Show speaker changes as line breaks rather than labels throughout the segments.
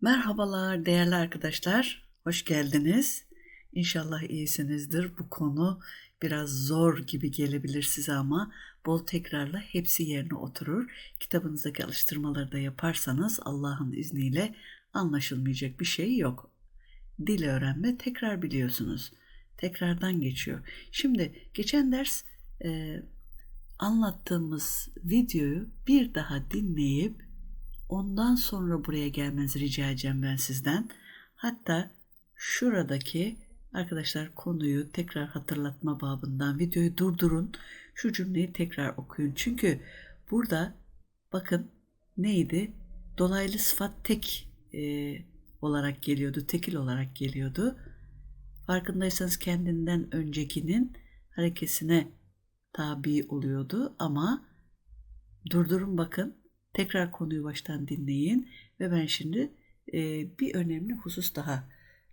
Merhabalar değerli arkadaşlar, hoş geldiniz. İnşallah iyisinizdir. Bu konu biraz zor gibi gelebilir size ama bol tekrarla hepsi yerine oturur. Kitabınızdaki alıştırmaları da yaparsanız Allah'ın izniyle anlaşılmayacak bir şey yok. Dil öğrenme tekrar biliyorsunuz. Tekrardan geçiyor. Şimdi geçen ders e, anlattığımız videoyu bir daha dinleyip Ondan sonra buraya gelmenizi rica edeceğim ben sizden. Hatta şuradaki arkadaşlar konuyu tekrar hatırlatma babından videoyu durdurun. Şu cümleyi tekrar okuyun. Çünkü burada bakın neydi? Dolaylı sıfat tek e, olarak geliyordu. Tekil olarak geliyordu. Farkındaysanız kendinden öncekinin harekesine tabi oluyordu ama durdurun bakın Tekrar konuyu baştan dinleyin ve ben şimdi e, bir önemli husus daha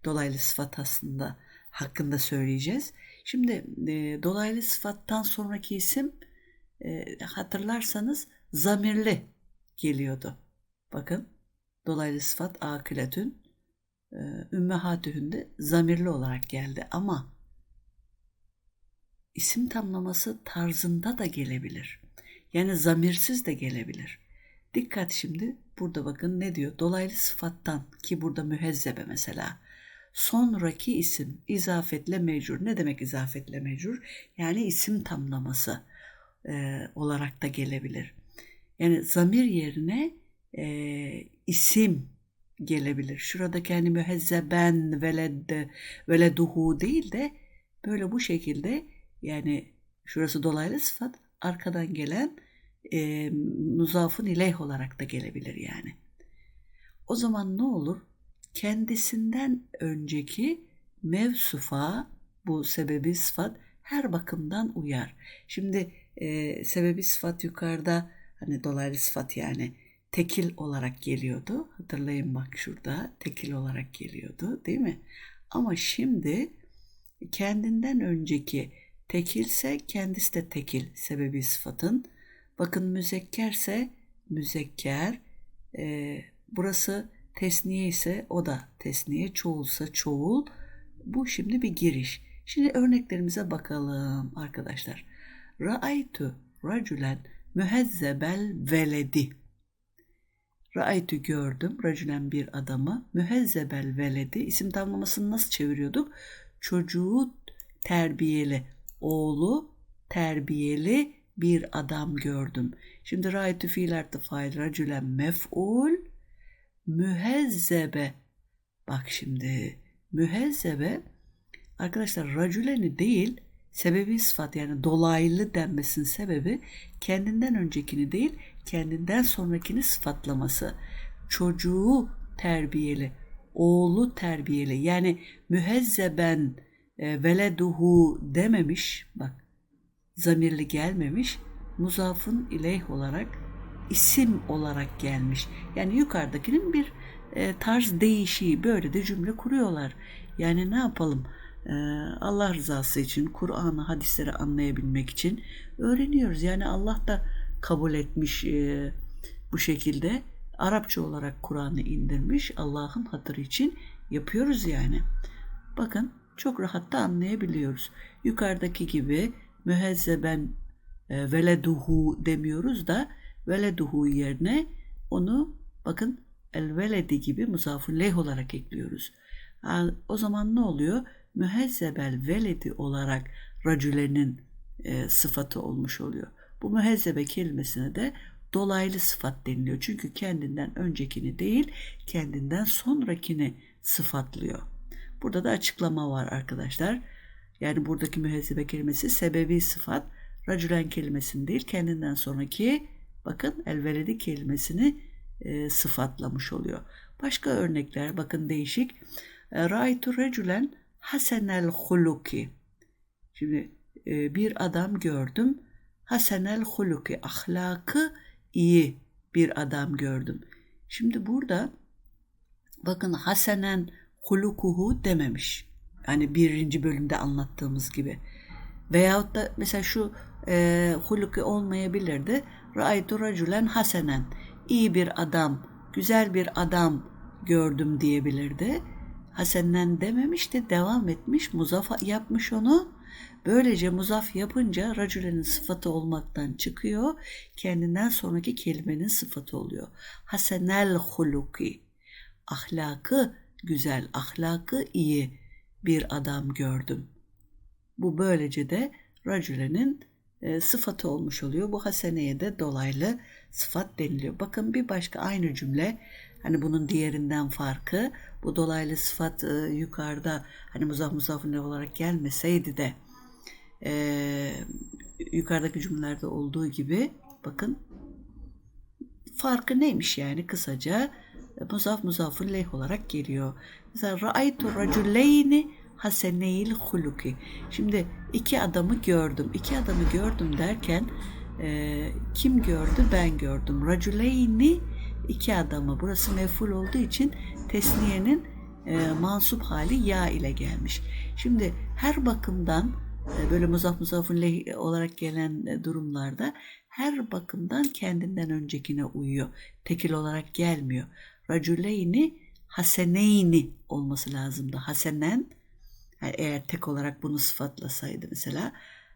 dolaylı sıfat aslında hakkında söyleyeceğiz. Şimdi e, dolaylı sıfattan sonraki isim e, hatırlarsanız zamirli geliyordu. Bakın dolaylı sıfat akületün e, ümmehatühünde zamirli olarak geldi ama isim tamlaması tarzında da gelebilir. Yani zamirsiz de gelebilir. Dikkat şimdi burada bakın ne diyor? Dolaylı sıfattan ki burada mühezzebe mesela. Sonraki isim izafetle mecrur. Ne demek izafetle mecrur? Yani isim tamlaması e, olarak da gelebilir. Yani zamir yerine e, isim gelebilir. Şuradaki hani mühezzeben veled veleduhu değil de böyle bu şekilde yani şurası dolaylı sıfat arkadan gelen e, muzafın ileyh olarak da gelebilir yani. O zaman ne olur? Kendisinden önceki mevsufa bu sebebi sıfat her bakımdan uyar. Şimdi e, sebebi sıfat yukarıda hani dolaylı sıfat yani tekil olarak geliyordu. Hatırlayın bak şurada tekil olarak geliyordu değil mi? Ama şimdi kendinden önceki tekilse kendisi de tekil sebebi sıfatın Bakın müzekkerse müzekker. E, burası tesniye ise o da tesniye. Çoğulsa çoğul. Bu şimdi bir giriş. Şimdi örneklerimize bakalım arkadaşlar. Ra'aytu racülen mühezzebel veledi. Ra'aytu gördüm racülen bir adamı. Mühezzebel veledi. İsim tamlamasını nasıl çeviriyorduk? Çocuğu terbiyeli, oğlu terbiyeli bir adam gördüm. Şimdi raytu fiil artı fail racülen mef'ul mühezzebe. Bak şimdi mühezzebe arkadaşlar racüleni değil sebebi sıfat yani dolaylı denmesinin sebebi kendinden öncekini değil kendinden sonrakini sıfatlaması. Çocuğu terbiyeli, oğlu terbiyeli yani mühezzeben e, veleduhu dememiş bak zamirli gelmemiş, muzafın ileyh olarak isim olarak gelmiş. Yani yukarıdakinin bir e, tarz değişiği böyle de cümle kuruyorlar. Yani ne yapalım? E, Allah rızası için, Kur'an'ı, hadisleri anlayabilmek için öğreniyoruz. Yani Allah da kabul etmiş e, bu şekilde. Arapça olarak Kur'an'ı indirmiş. Allah'ın hatırı için yapıyoruz yani. Bakın çok rahat da anlayabiliyoruz. Yukarıdaki gibi mühezzeben e, veleduhu demiyoruz da veleduhu yerine onu bakın el veledi gibi muzafun leh olarak ekliyoruz. O zaman ne oluyor? Mühezzebel veledi olarak racülenin e, sıfatı olmuş oluyor. Bu mühezzebe kelimesine de dolaylı sıfat deniliyor. Çünkü kendinden öncekini değil, kendinden sonrakini sıfatlıyor. Burada da açıklama var arkadaşlar. Yani buradaki mühezzibe kelimesi sebebi sıfat. Racülen kelimesini değil kendinden sonraki bakın elveledi kelimesini e, sıfatlamış oluyor. Başka örnekler bakın değişik. E, Raitu recülen hasenel huluki. Şimdi e, bir adam gördüm. Hasenel huluki ahlakı iyi bir adam gördüm. Şimdi burada bakın hasenen hulukuhu dememiş. Hani birinci bölümde anlattığımız gibi. Veyahut da mesela şu e, huluki olmayabilirdi. Ra'aytu raculen hasenen. İyi bir adam, güzel bir adam gördüm diyebilirdi. Hasenen dememişti, devam etmiş, muzaf yapmış onu. Böylece muzaf yapınca racülenin sıfatı olmaktan çıkıyor, kendinden sonraki kelimenin sıfatı oluyor. Hasenel huluki, ahlakı güzel, ahlakı iyi bir adam gördüm. Bu böylece de racülenin e, sıfatı olmuş oluyor. Bu haseneye de dolaylı sıfat deniliyor. Bakın bir başka aynı cümle hani bunun diğerinden farkı bu dolaylı sıfat e, yukarıda hani muzaf muzafine olarak gelmeseydi de e, yukarıdaki cümlelerde olduğu gibi bakın farkı neymiş yani kısaca e, muzaf muzafun leyh olarak geliyor. Mesela ra'aytu raculeyni haseneyil huluki. Şimdi iki adamı gördüm. İki adamı gördüm derken e, kim gördü? Ben gördüm. Raculeyni iki adamı. Burası meful olduğu için tesniyenin e, mansup hali ya ile gelmiş. Şimdi her bakımdan e, böyle muzaf muzafun leh olarak gelen e, durumlarda her bakımdan kendinden öncekine uyuyor. Tekil olarak gelmiyor. Raculeyni haseneyni olması lazımdı. Hasenen eğer tek olarak bunu sıfatlasaydı mesela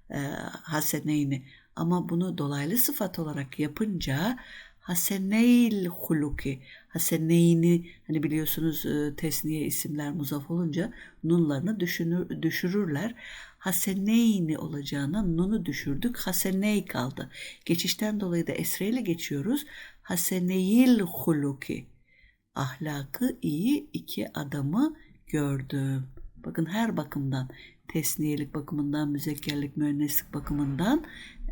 e, haseneyni ama bunu dolaylı sıfat olarak yapınca haseneyl huluki haseneyni hani biliyorsunuz e, tesniye isimler muzaf olunca nunlarını düşünür, düşürürler. Haseneyni olacağına nunu düşürdük. Haseney kaldı. Geçişten dolayı da esreyle geçiyoruz. Haseneyil huluki ahlakı iyi iki adamı gördüm. Bakın her bakımdan tesniyelik bakımından, müzekkerlik, müenneslik bakımından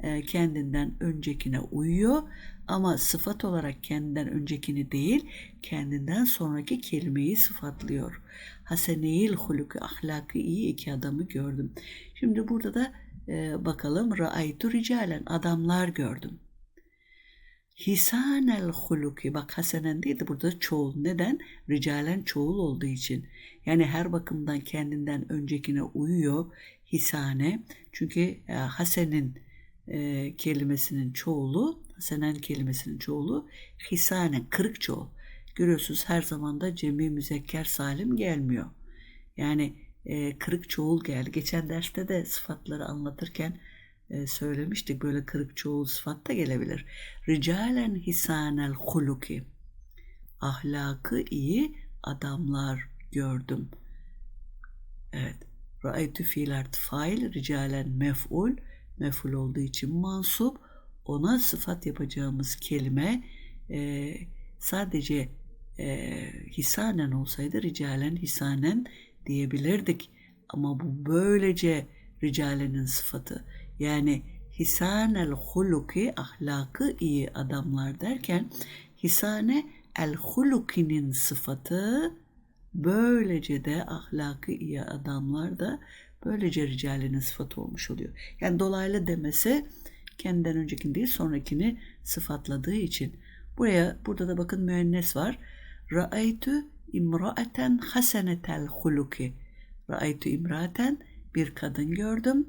e, kendinden öncekine uyuyor. Ama sıfat olarak kendinden öncekini değil, kendinden sonraki kelimeyi sıfatlıyor. Haseneyil huluku, ahlakı iyi iki adamı gördüm. Şimdi burada da e, bakalım. Ra'aytu ricalen, adamlar gördüm. Hisanel huluki bak hasenen değil de burada çoğul. Neden? Ricalen çoğul olduğu için. Yani her bakımdan kendinden öncekine uyuyor hisane. Çünkü e, hasenin e, kelimesinin çoğulu, hasenen kelimesinin çoğulu hisanen, kırık çoğul. Görüyorsunuz her zaman da cemi müzekker salim gelmiyor. Yani e, kırık çoğul geldi. Geçen derste de sıfatları anlatırken söylemiştik. Böyle kırık çoğul sıfat da gelebilir. Ricalen hisanel huluki. Ahlakı iyi adamlar gördüm. Evet. Ra'aytu fiil artı fail, ricalen mef'ul. Mef'ul olduğu için mansup. Ona sıfat yapacağımız kelime e, sadece e, hisanen olsaydı ricalen hisanen diyebilirdik. Ama bu böylece ricalenin sıfatı. Yani hisanel huluki ahlakı iyi adamlar derken hisane el hulukinin sıfatı böylece de ahlakı iyi adamlar da böylece ricalinin sıfatı olmuş oluyor. Yani dolaylı demesi kendinden öncekini değil sonrakini sıfatladığı için. Buraya burada da bakın müennes var. Ra'aytu imra'eten hasenetel huluki. Ra'aytu imra'ten bir kadın gördüm.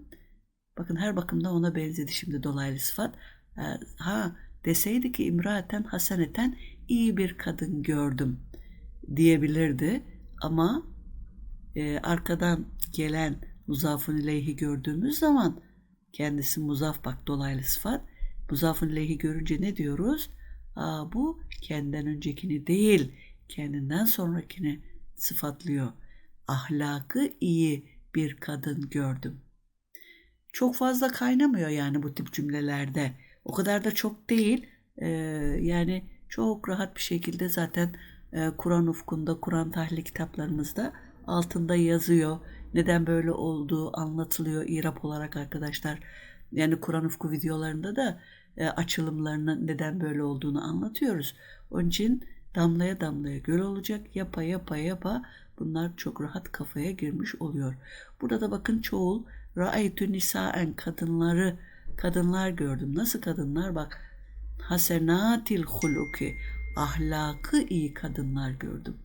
Bakın her bakımda ona benzedi şimdi dolaylı sıfat. Ee, ha deseydi ki imraten haseneten iyi bir kadın gördüm diyebilirdi. Ama e, arkadan gelen muzafın ileyhi gördüğümüz zaman kendisi muzaf bak dolaylı sıfat. Muzafın ileyhi görünce ne diyoruz? Aa, bu kendinden öncekini değil kendinden sonrakini sıfatlıyor. Ahlakı iyi bir kadın gördüm çok fazla kaynamıyor yani bu tip cümlelerde. O kadar da çok değil. Ee, yani çok rahat bir şekilde zaten e, Kur'an ufkunda, Kur'an tahlil kitaplarımızda altında yazıyor. Neden böyle olduğu anlatılıyor İrap olarak arkadaşlar. Yani Kur'an ufku videolarında da e, açılımlarının neden böyle olduğunu anlatıyoruz. Onun için damlaya damlaya göl olacak. Yapa yapa yapa bunlar çok rahat kafaya girmiş oluyor. Burada da bakın çoğul Ra'aytu nisaen kadınları kadınlar gördüm. Nasıl kadınlar? Bak hasenatil huluki ahlakı iyi kadınlar gördüm.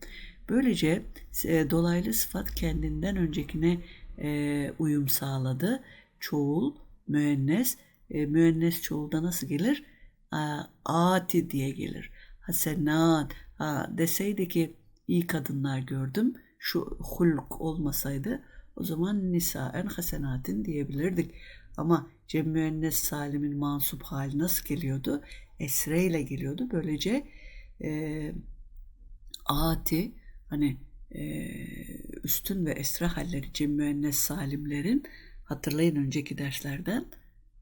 Böylece e, dolaylı sıfat kendinden öncekine e, uyum sağladı. Çoğul, müennes, e, müennes çoğulda nasıl gelir? A, ati diye gelir. Hasenat ha, deseydi ki iyi kadınlar gördüm. Şu hulk olmasaydı o zaman nisaen hasenatin diyebilirdik. Ama cem müennes salimin mansup hali nasıl geliyordu? Esre ile geliyordu. Böylece e, ati hani e, üstün ve esra halleri cem müennes salimlerin hatırlayın önceki derslerden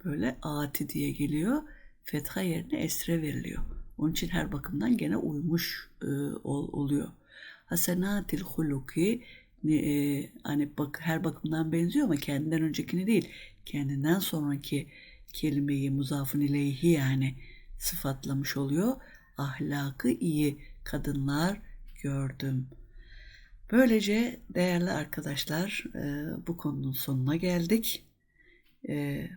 böyle ati diye geliyor. Fetha yerine esre veriliyor. Onun için her bakımdan gene uymuş e, ol, oluyor. Hasenatil huluki e, hani bak her bakımdan benziyor ama kendinden öncekini değil. Kendinden sonraki kelimeyi muzafın ileyhi yani sıfatlamış oluyor. Ahlakı iyi kadınlar gördüm. Böylece değerli arkadaşlar e, bu konunun sonuna geldik. E,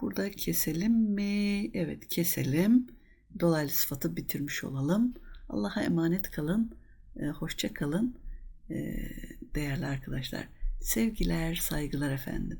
burada keselim mi? Evet keselim. Dolaylı sıfatı bitirmiş olalım. Allah'a emanet kalın. E, hoşça kalın. Değerli arkadaşlar. Sevgiler, saygılar efendim.